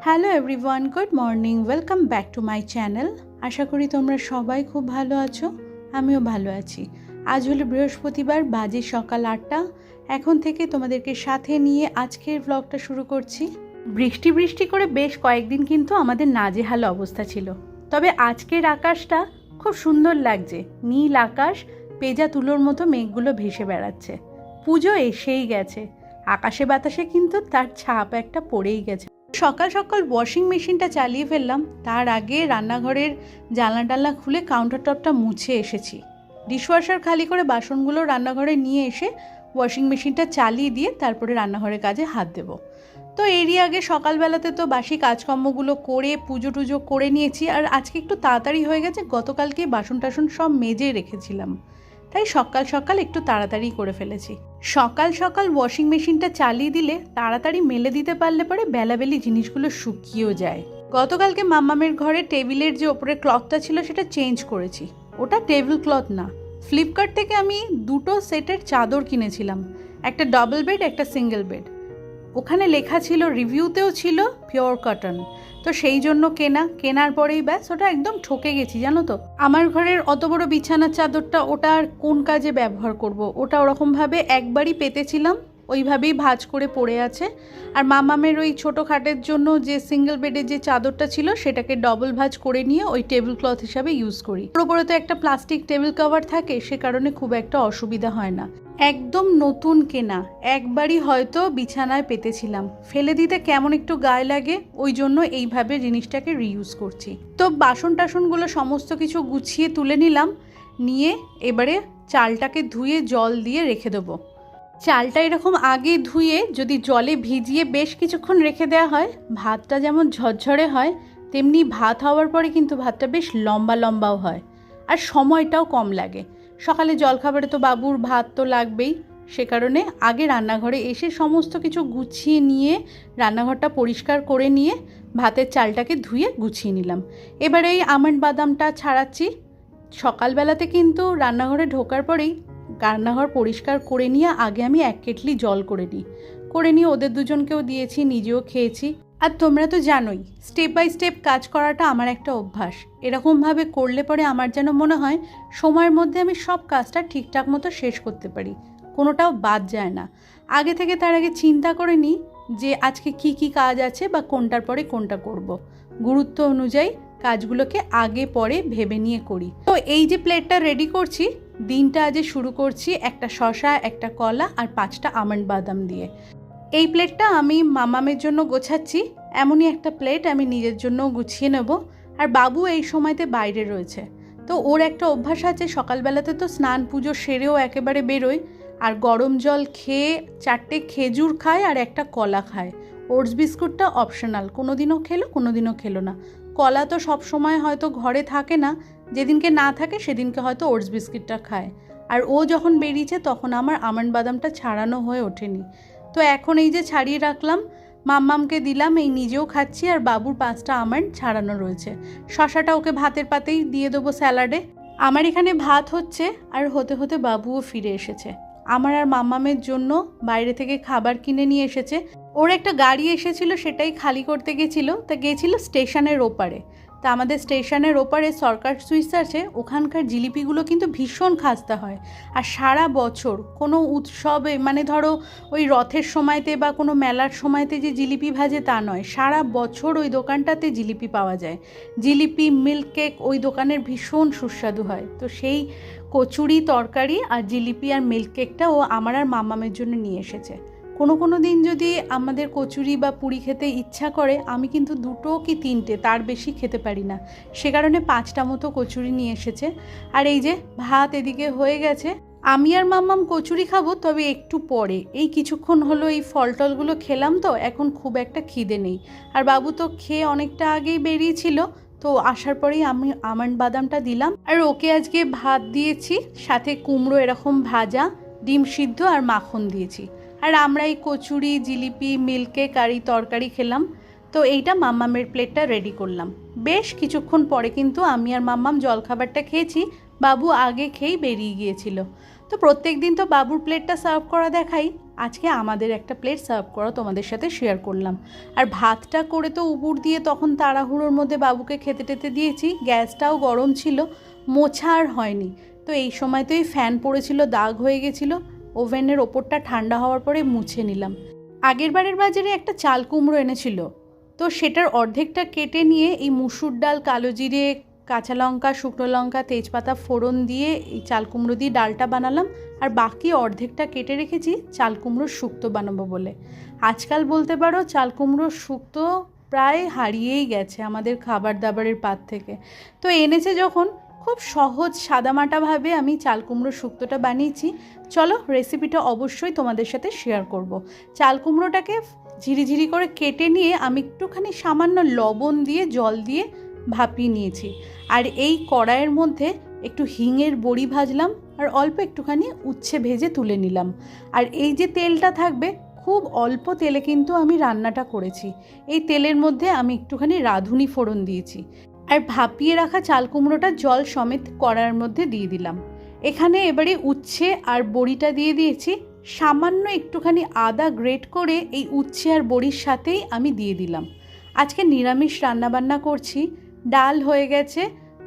Hello everyone good morning welcome back to my channel আশা করি তোমরা সবাই খুব ভালো আছো, আমিও ভালো আছি। আজ হলো বৃহস্পতিবার, বাজে সকাল আটটা। এখন থেকে তোমাদেরকে সাথে নিয়ে আজকের ব্লগটা শুরু করছি। বৃষ্টি বৃষ্টি করে বেশ কয়েকদিন কিন্তু আমাদের নাজেহাল অবস্থা ছিল। তবে আজকের আকাশটা খুব সুন্দর লাগছে। নীল আকাশ, পেজা তুলোর মতো মেঘগুলো ভেসে বেড়াচ্ছে। পুজো এসেই গেছে। আকাশে বাতাসে কিন্তু তার ছাপ একটা পড়েই গেছে। সকাল সকাল ওয়াশিং মেশিনটা চালিয়ে ফেললাম। তার আগে রান্নাঘরের জানলা টাল্লা খুলে কাউন্টার টপটা মুছে এসেছি। ডিশওয়াশার খালি করে বাসনগুলো রান্নাঘরে নিয়ে এসে ওয়াশিং মেশিনটা চালিয়ে দিয়ে তারপরে রান্নাঘরের কাজে হাত দেবো। তো এরই আগে সকালবেলাতে তো বাসি কাজকর্মগুলো করে পুজো টুজো করে নিয়েছি। আর আজকে একটু তাড়াতাড়ি হয়ে গেছে, গতকালকে বাসন টাসন সব মেজে রেখেছিলাম। তাই সকাল সকাল একটু তাড়াতাড়ি করে ফেলেছি। সকাল সকাল ওয়াশিং মেশিনটা চালিয়ে দিলে তাড়াতাড়ি মেলে দিতে পারলে পরে বেলাবেলি জিনিসগুলো শুকিয়েও যায়। গতকালকে মাম্মামের ঘরে টেবিলের যে ওপরে ক্লথটা ছিল সেটা চেঞ্জ করেছি। ওটা টেবিল ক্লথ না। ফ্লিপকার্ট থেকে আমি দুটো সেটের চাদর কিনেছিলাম। একটা ডবল বেড একটা সিঙ্গেল বেড ওখানে লেখা ছিল রিভিউতেও ছিল পিওর কটন তো সেই জন্য কেনা, কেনার পরেই ব্যাস, ওটা একদম ঠকে গেছি, জানো তো? আমার ঘরের অত বড় বিছানার চাদরটা ওটা আর কোন কাজে ব্যবহার করব? ওটা ওরকমভাবে একবারই পেতেছিলাম ওইভাবেই ভাজ করে পড়ে আছে। আর মামামের ওই ছোটো খাটের জন্য যে সিঙ্গেল বেডের যে চাদরটা ছিল, সেটাকে ডবল ভাজ করে নিয়ে ওই টেবিল ক্লথ হিসাবে ইউজ করি। ওর উপরে তো একটা প্লাস্টিক টেবিল কভার থাকে, সে কারণে খুব একটা অসুবিধা হয় না। একদম নতুন কেনা, একবারই হয়তো বিছানায় পেতেছিলাম। ফেলে দিতে কেমন একটু গায়ে লাগে, ওই জন্য এইভাবে জিনিসটাকে রিইউজ করছি। তো বাসন টাসনগুলো সমস্ত কিছু গুছিয়ে তুলে নিলাম, নিয়ে এবারে চালটাকে ধুয়ে জল দিয়ে রেখে দেবো। চালটা এরকম আগে ধুয়ে যদি জলে ভিজিয়ে বেশ কিছুক্ষণ রেখে দেওয়া হয়, ভাতটা যেমন ঝরঝরে হয়, তেমনি ভাত হওয়ার পরে কিন্তু ভাতটা বেশ লম্বা লম্বাও হয়। আর সময়টাও কম লাগে। সকালে জলখাবারে তো বাবুর ভাত তো লাগবেই। সে কারণে আগে রান্নাঘরে এসে সমস্ত কিছু গুছিয়ে নিয়ে, রান্নাঘরটা পরিষ্কার করে নিয়ে ভাতের চালটাকে ধুয়ে গুছিয়ে নিলাম। এবারে এই আমন্ড বাদামটা ছাড়াচ্ছি। সকালবেলাতে কিন্তু রান্নাঘরে ঢোকার পরেই রান্নাঘর পরিষ্কার করে নিয়ে আগে আমি এক কেটলি জল করে নিই। করে নিয়ে ওদের দুজনকেও দিয়েছি, নিজেও খেয়েছি। আর তোমরা তো জানোই স্টেপ বাই স্টেপ কাজ করাটা আমার একটা অভ্যাস। এরকমভাবে করলে পরে আমার যেন মনে হয় সময়ের মধ্যে আমি সব কাজটা ঠিকঠাক মতো শেষ করতে পারি। কোনোটাও বাদ যায় না। আগে থেকে তার আগে চিন্তা করে নিই যে আজকে কি কি কাজ আছে বা কোনটার পরে কোনটা করব। গুরুত্ব অনুযায়ী কাজগুলোকে আগে পরে ভেবে নিয়ে করি। তো এই যে প্লেটটা রেডি করছি দিনটা আজ শুরু করছি একটা শশা একটা কলা আর পাঁচটা আমন্ড বাদাম দিয়ে। এই প্লেটটা আমি মামামের জন্য গোছাচ্ছি। এমনই একটা প্লেট আমি নিজের জন্য গুছিয়ে নেব। আর বাবু এই সময়তে বাইরে রয়েছে। তো ওর একটা অভ্যাস আছে, সকালবেলাতে তো স্নান পুজো সেরেও একেবারে বেরোয়। আর গরম জল খেয়ে চারটে খেজুর খায় আর একটা কলা খায়। ওটস বিস্কুটটা অপশনাল। কোনো দিনও খেলো কোনো দিনও খেলো না। কলা তো সব সময় হয়তো ঘরে থাকে না। যেদিনকে না থাকে সেদিনকে হয়তো ওটস বিস্কিটটা খায়। আর ও যখন বেরিয়েছে তখন আমার আমন্ড বাদামটা ছাড়ানো হয়ে ওঠেনি। তো এখন এই যে ছাড়িয়ে রাখলাম, মাম্মামকে দিলাম, এই নিজেও খাচ্ছি আর বাবুর পাঁচটা আমন্ড ছাড়ানো রয়েছে। শশাটা ওকে ভাতের পাতেই দিয়ে দেবো স্যালাডে। আমার এখানে ভাত হচ্ছে আর হতে হতে বাবুও ফিরে এসেছে। আমার আর মাম্মামের জন্য বাইরে থেকে খাবার কিনে নিয়ে এসেছে। ওর একটা গাড়ি এসেছিল, সেটাই খালি করতে গেছিল, তা গেছিল স্টেশনের ওপারে। তা আমাদের স্টেশনের ওপারে সরকার সুইচ আছে, ওখানকার জিলিপিগুলো কিন্তু ভীষণ খাস্তা হয়। আর সারা বছর কোনো উৎসবে মানে ধরো ওই রথের সময়তে বা কোনো মেলার সময়তে যে জিলিপি ভাজে তা নয়, সারা বছর ওই দোকানটাতে জিলিপি পাওয়া যায়। জিলিপি মিল্ক কেক ওই দোকানের ভীষণ সুস্বাদু হয়। তো সেই কচুরি তরকারি আর জিলিপি আর মিল্ক ও আমার আর মামামের জন্য নিয়ে এসেছে। কোনো কোনো দিন যদি আমাদের কচুরি বা পুরি খেতে ইচ্ছা করে, আমি কিন্তু দুটো কি তিনটে, তার বেশি খেতে পারি না। সে কারণে পাঁচটা মতো কচুরি নিয়ে এসেছে। আর এই যে ভাত এদিকে হয়ে গেছে। আমি আর মাম্মাম কচুরি খাব, তবে একটু পরে। এই কিছুক্ষণ হলো এই ফল টলগুলো খেলাম তো, এখন খুব একটা খিদে নেই। আর বাবু তো খেয়ে অনেকটা আগেই বেরিয়েছিল, তো আসার পরেই আমি আমন্ড বাদামটা দিলাম। আর ওকে আজকে ভাত দিয়েছি, সাথে কুমড়ো এরকম ভাজা, ডিম সিদ্ধ আর মাখন দিয়েছি। আর আমরা এই কচুরি, জিলিপি মিল্কে কারি তরকারি খেলাম। তো এইটা মাম্মামের প্লেটটা রেডি করলাম। বেশ কিছুক্ষণ পরে কিন্তু আমি আর মাম্মাম জলখাবারটা খেয়েছি। বাবু আগে খেয়েই বেরিয়ে গিয়েছিল। তো প্রত্যেক দিন তো বাবুর প্লেটটা সার্ভ করা দেখাই। আজকে আমাদের একটা প্লেট সার্ভ করা তোমাদের সাথে শেয়ার করলাম। আর ভাতটা করে তো উপুর দিয়ে তখন তাড়াহুড়োর মধ্যে বাবুকে খেতে টেতে দিয়েছি। গ্যাসটাও গরম ছিল। মোছা আর হয়নি। তো এই সময় তো এই ফ্যান পড়েছিল, দাগ হয়ে গেছিল। ওভেনের ওপরটা ঠান্ডা হওয়ার পরে মুছে নিলাম। আগের বারের বাজারে একটা চাল কুমড়ো এনেছিল। তো সেটার অর্ধেকটা কেটে নিয়ে এই মুসুর ডাল, কালো জিরে, কাঁচা লঙ্কা, শুকনো লঙ্কা, তেজপাতা ফোড়ন দিয়ে এই চাল কুমড়ো দিয়ে ডালটা বানালাম। আর বাকি অর্ধেকটা কেটে রেখেছি চাল কুমড়োর শুক্তো বানাবো বলে। আজকাল বলতে পারো চাল কুমড়োর শুক্তো প্রায় হারিয়েই গেছে আমাদের খাবার দাবারের পাত থেকে। তো এনেছে যখন খুব সহজ সাদামাটাভাবে আমি চাল কুমড়োর শুক্তোটা বানিয়েছি। চলো রেসিপিটা অবশ্যই তোমাদের সাথে শেয়ার করব। চাল কুমড়োটাকে ঝিরিঝিরি করে কেটে নিয়ে আমি একটুখানি সামান্য লবণ দিয়ে, জল দিয়ে ভাপিয়ে নিয়েছি। আর এই কড়াইয়ের মধ্যে একটু হিঙের বড়ি ভাজলাম আর অল্প একটুখানি উচ্ছে ভেজে তুলে নিলাম। আর এই যে তেলটা থাকবে, খুব অল্প তেলে কিন্তু আমি রান্নাটা করেছি। এই তেলের মধ্যে আমি একটুখানি রাঁধুনি ফোড়ন দিয়েছি। আর ভাপিয়ে রাখা চাল কুমড়োটা জল সমেত কড়ার মধ্যে দিয়ে দিলাম। এখানে এবারে উচ্ছে আর বড়িটা দিয়ে দিয়েছি। সামান্য একটুখানি আদা গ্রেট করে এই উচ্ছে আর বড়ির সাথেই আমি দিয়ে দিলাম। আজকে নিরামিষ রান্নাবান্না করছি। ডাল হয়ে গেছে।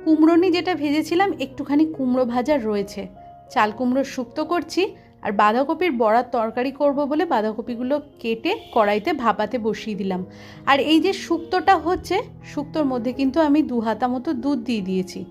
কুমড়োনি যেটা ভেজেছিলাম, একটুখানি কুমড়ো ভাজা রয়েছে। চাল কুমড়ো শুক্তো করছি। আর বাঁধাকপির বড়ার তরকারি করব বলে বাঁধাকপিগুলো কেটে কড়াইতে ভাপাতে বসিয়ে দিলাম। আর এই যে শুক্তোটা হচ্ছে, শুক্তোর মধ্যে কিন্তু আমি দু হাতা মতো দুধ দিয়ে দিয়েছি।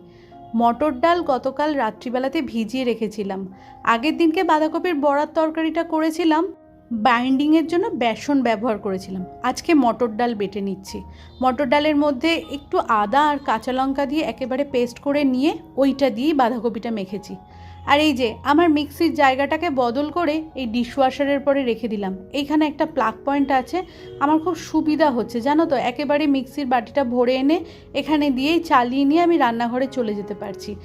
মটর ডাল গতকাল রাত্রিবেলাতে ভিজিয়ে রেখেছিলাম। আগের দিনকে বাঁধাকপির বড়ার তরকারিটা করেছিলাম, বাইন্ডিংয়ের জন্য বেসন ব্যবহার করেছিলাম। আজকে মটর ডাল বেটে নিচ্ছি। মটর ডালের মধ্যে একটু আদা আর কাঁচা লঙ্কা দিয়ে একেবারে পেস্ট করে নিয়ে ওইটা দিয়েই বাঁধাকপিটা মেখেছি। আর এই যে, আমার মিক্সির জায়গাটাকে বদল করে এই ডিশওয়াশারের পরে রেখে দিলাম। এইখানে একটা প্লাগ পয়েন্ট আছে। আমার খুব সুবিধা হচ্ছে, জানো তো? একেবারে মিক্সির বাটিটা ভরে এনে এখানে দিয়েই চালিয়ে নিয়ে আমি রান্নাঘরে চলে যেতে পারছি।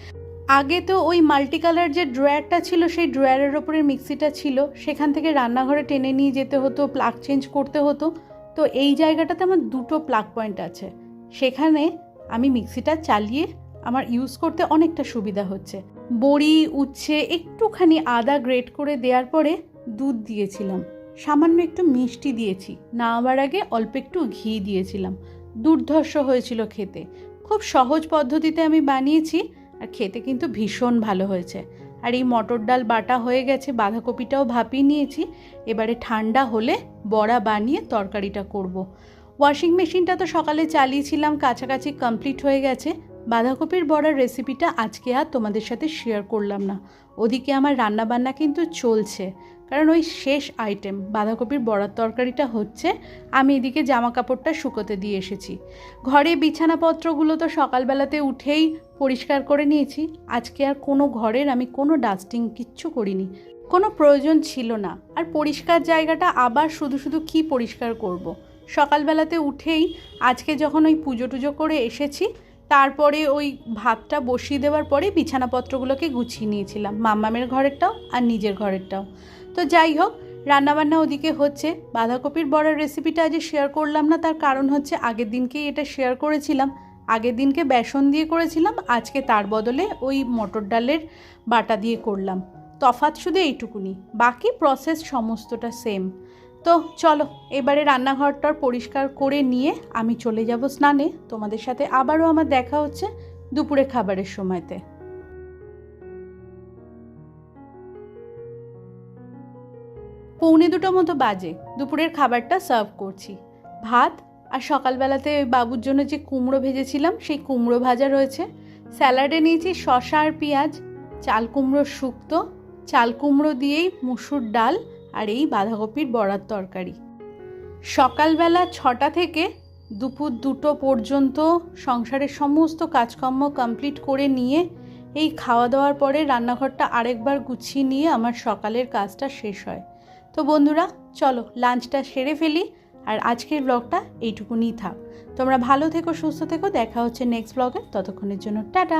আগে তো ওই মাল্টি কালার যে ড্রয়ারটা ছিল, সেই ড্রয়ারের ওপরে মিক্সিটা ছিল। সেখান থেকে রান্নাঘরে টেনে নিয়ে যেতে হতো, প্লাগ চেঞ্জ করতে হতো। তো এই জায়গাটাতে আমার দুটো প্লাগ পয়েন্ট আছে। সেখানে আমি মিক্সিটা চালিয়ে আমার ইউজ করতে অনেকটা সুবিধা হচ্ছে। বড়ি, উচ্ছে একটুখানি আদা গ্রেট করে দেওয়ার পরে দুধ দিয়েছিলাম। সামান্য একটু মিষ্টি দিয়েছি। না নামাবার আগে অল্প একটু ঘি দিয়েছিলাম। দুর্ধর্ষ হয়েছিল খেতে। খুব সহজ পদ্ধতিতে আমি বানিয়েছি আর খেতে কিন্তু ভীষণ ভালো হয়েছে। আর এই মটর ডাল বাটা হয়ে গেছে, বাঁধাকপিটাও ভাপিয়ে নিয়েছি। এবারে ঠান্ডা হলে বড়া বানিয়ে তরকারিটা করব। ওয়াশিং মেশিনটা তো সকালে চালিয়েছিলাম, কাছাকাছি কমপ্লিট হয়ে গেছে। বাঁধাকপির বড়ার রেসিপিটা আজকে আর তোমাদের সাথে শেয়ার করলাম না। ওদিকে আমার রান্নাবান্না কিন্তু চলছে, কারণ ওই শেষ আইটেম বাঁধাকপির বড়ার তরকারিটা হচ্ছে, আমি এদিকে জামা কাপড়টা শুকোতে দিয়ে এসেছি। ঘরে বিছানাপত্রগুলো তো সকালবেলাতে উঠেই পরিষ্কার করে নিয়েছি, আজকে আর কোনো ঘরের আমি কোনো ডাস্টিং কিচ্ছু করিনি। কোনো প্রয়োজন ছিল না, আর পরিষ্কার জায়গাটা আবার শুধু শুধু কি পরিষ্কার করব। সকালবেলাতে উঠেই আজকে যখন ওই পুজো টুজো করে এসেছি তারপরে ওই ভাতটা বসিয়ে দেওয়ার পরে বিছানাপত্রগুলোকে গুছিয়ে নিয়েছিলাম। মাম্মামের ঘরেরটাও আর নিজের ঘরেরটাও। তো যাই হোক, রান্নাবান্না ওদিকে হচ্ছে। বাঁধাকপির বড়ার রেসিপিটা আজ শেয়ার করলাম না, তার কারণ হচ্ছে আগের দিনকেই এটা শেয়ার করেছিলাম। আগের দিনকে বেসন দিয়ে করেছিলাম, আজকে তার বদলে ওই মটর ডালের বাটা দিয়ে করলাম। তফাৎ শুধু এইটুকুনি, বাকি প্রসেস সমস্তটা সেম তো চলো, এবারে রান্নাঘরটার পরিষ্কার করে নিয়ে আমি চলে যাব স্নানে। তোমাদের সাথে আবারও আমার দেখা হচ্ছে দুপুরে খাবারের সময়তে। পৌনে দুটো মতো বাজে, দুপুরের খাবারটা সার্ভ করছি। ভাত আর সকালবেলাতে বাবুর জন্য যে কুমড়ো ভেজেছিলাম, সেই কুমড়ো ভাজা রয়েছে। স্যালাডে নিয়েছি শশা আর পেঁয়াজ, চাল কুমড়ো শুক্তো, চাল কুমড়ো দিয়েই মুসুর ডাল আর এই বাঁধাকপির বড়ার তরকারি। সকালবেলা ছটা থেকে দুপুর দুটো পর্যন্ত সংসারের সমস্ত কাজকর্ম কমপ্লিট করে নিয়ে এই খাওয়া দাওয়ার পরে রান্নাঘরটা আরেকবার গুছিয়ে নিয়ে আমার সকালের কাজটা শেষ হয়। তো বন্ধুরা, চলো লাঞ্চটা সেরে ফেলি আর আজকের ব্লগটা এইটুকুনি থাক। তোমরা ভালো থেকো, সুস্থ থেকো, দেখা হচ্ছে নেক্সট ব্লগে ততক্ষণের জন্য টাটা!